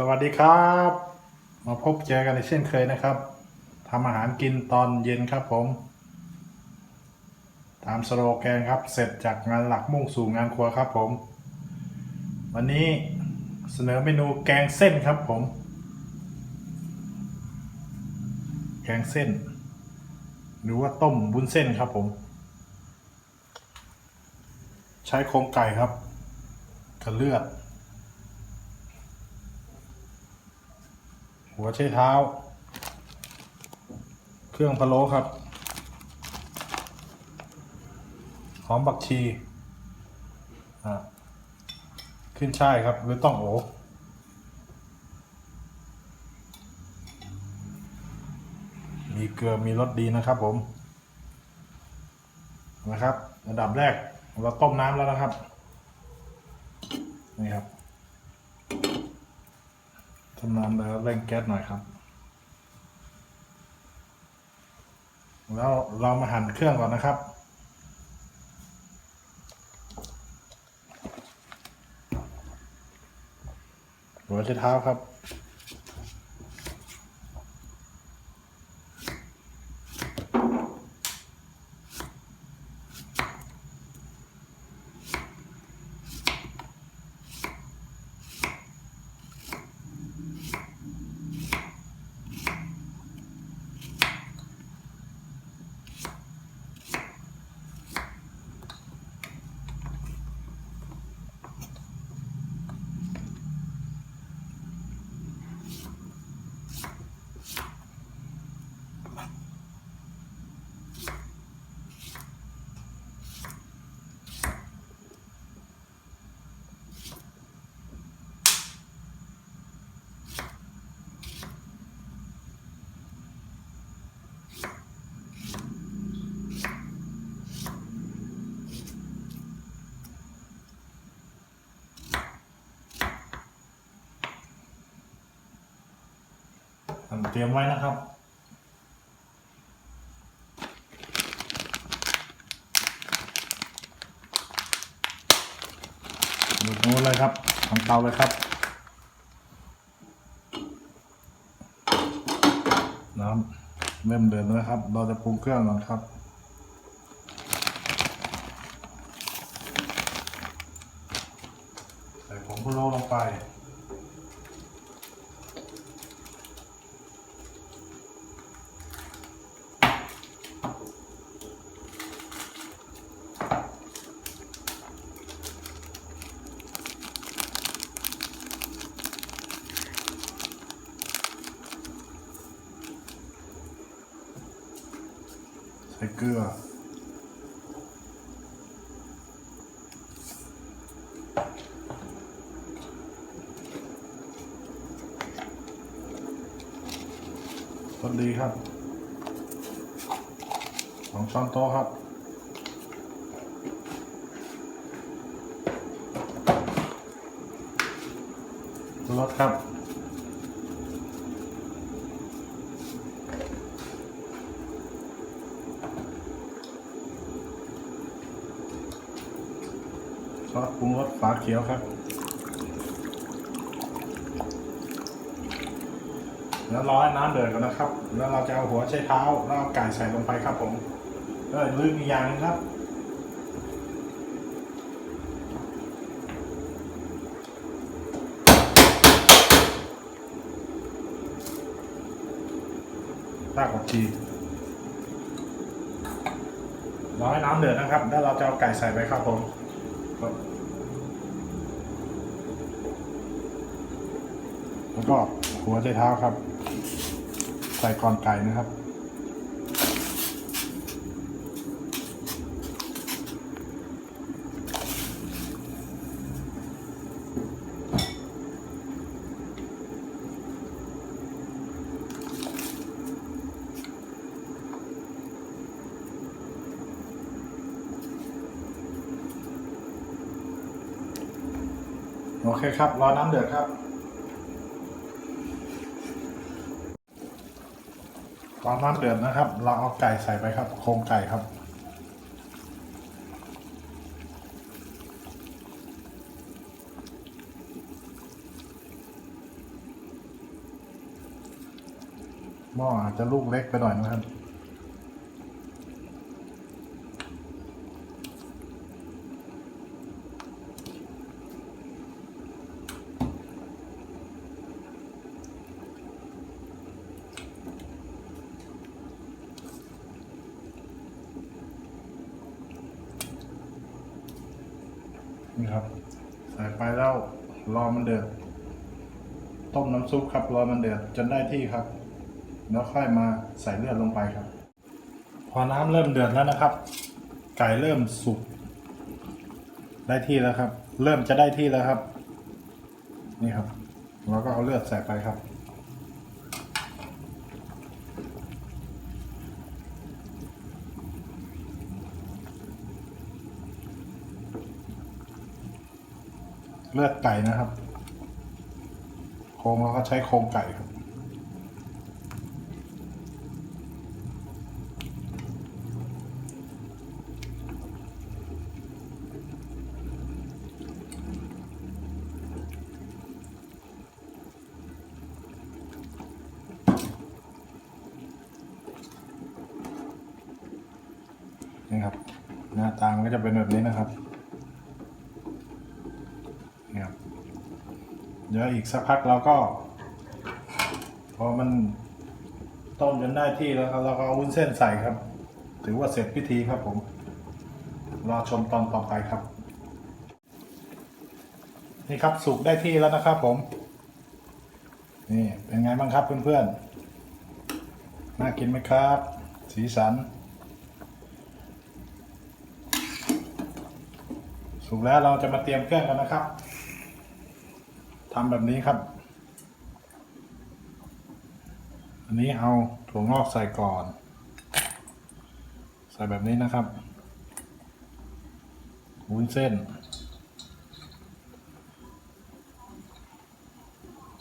สวัสดีครับ มาพบเจอกันในเช่นเคยนะครับทำอาหารกินตอนเย็นครับผม ตามสโลแกนครับ เสร็จจากงานหลักมุ่งสู่งานครัวครับผม วันนี้เสนอเมนูแกงเส้นครับผม แกงเส้น หรือว่าต้มบุ้นเส้นครับผม ใช้โครงไก่ครับกับเลือด หัวใช้เท้า เครื่องพะโล้ครับ หอมบักชีอ่าขึ้นช่ายครับ หรือต้องโอมีเกลือมีรสดีนะครับผมนะครับ ระดับแรกเราต้มน้ำแล้วนะครับ นี่ครับ ทำน้ำแล้วเร่งแก๊สหน่อยครับ แล้วเรามาหั่นเครื่องก่อนนะครับหัวใช้เท้าครับ เตรียมไว้นะครับหมุนนู้นเลยครับทางเตาเลยครับ น้ำเริ่มเดือดแล้วครับ เราจะปรุงเครื่องก่อนครับใส่ผงพะโล้ลงไป ใส่เกลือสวัสดีครับสองช้อนโต๊ะครับรสครับ ซอสปรุงรสฝาเขียวครับ แล้วรอให้น้ำเดือดก่อนนะครับ แล้วเราจะเอาหัวใช้เท้าแล้วเอาไก่ใส่ลงไปครับผมเออลืมอีกอย่างนึงครับรากผักชีรอให้น้ำเดือดนะครับ แล้วเราจะเอาไก่ใส่ไปครับผม ครับแล้วก็หัวใจเท้าครับ ใส่ก่อนไก่นะครับ โอเคครับ รอน้ำเดือดครับรอน้ำเดือดนะครับ เราเอาไก่ใส่ไปครับ โครงไก่ครับหม้ออาจจะลูกเล็กไปหน่อยนะครับ ครับ ใส่ไปแล้วรอมันเดือด ต้มน้ำซุปครับรอมันเดือดจนได้ที่ครับ แล้วค่อยมาใส่เลือดลงไปครับ พอน้ำเริ่มเดือดแล้วนะครับ ไก่เริ่มสุกได้ที่แล้วครับ เริ่มจะได้ที่แล้วครับ นี่ครับเราก็เอาเลือดใส่ไปครับ เลือดไก่นะครับ โครงเราก็ใช้โครงไก่ครับนี่ครับหน้าตามนก็จะเป็นแบบนี้นะครับนี่ครับ เดี๋ยวอีกสักพักเราก็ พอมันต้มจนได้ที่แล้วครับเราก็เอาวุ้นเส้นใส่ครับ ถือว่าเสร็จพิธีครับผม รอชมตอนต่อไปครับ นี่ครับสุกได้ที่แล้วนะครับ ผม นี่เป็นไงบ้างครับเพื่อนๆ น่ากินไหมครับ สีสัน สุกแล้วเราจะมาเตรียมเครื่องกันนะครับ ทำแบบนี้ครับ อันนี้เอาถั่วงอกใส่ก่อน ใส่แบบนี้นะครับวุ้นเส้น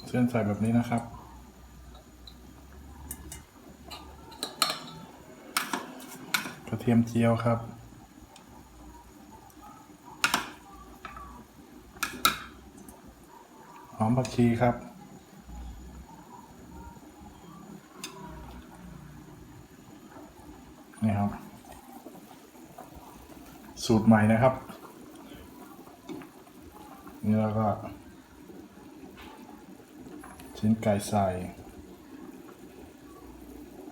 เส้นใส่แบบนี้นะครับ กระเทียมเจียวครับ อมผักชีครับ นี่ครับ สูตรใหม่นะครับ นี่แล้วก็ ชิ้นไก่ใส่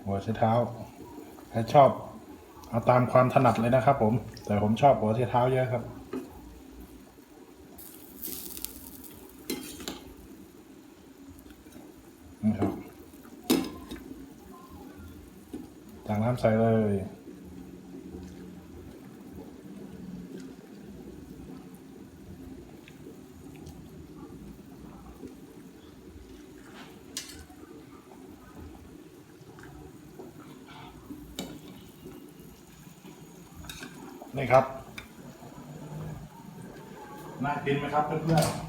หัวไชเท้า ใครชอบ เอาตามความถนัดเลยนะครับผม แต่ผมชอบหัวไชเท้าเยอะครับ นี่ครับ จากน้ำใส่เลย นี่ครับ น่ากินไหมครับเพื่อนๆ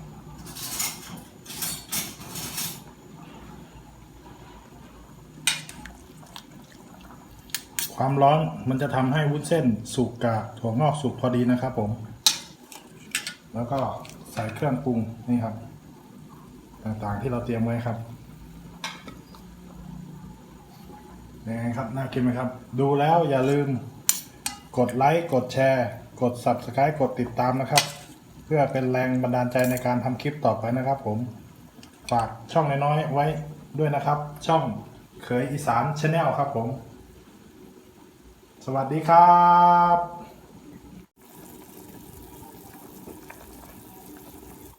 ความร้อนมันจะทำให้วุ้นเส้นสุกกับถั่วงอกสุกพอดีนะครับผม แล้วก็ใส่เครื่องปรุงนี่ครับ ต่างๆที่เราเตรียมไว้ครับยังไงครับน่ากินไหมครับ ดูแล้วอย่าลืมกดไลค์กดแชร์ กด Subscribe กดติดตามนะครับ เพื่อเป็นแรงบันดาลใจในการทำคลิปต่อไปนะครับผม ฝากช่องน้อยๆไว้ด้วยนะครับ ช่องเขยอีสานชาแนลครับผม สวัสดีครับ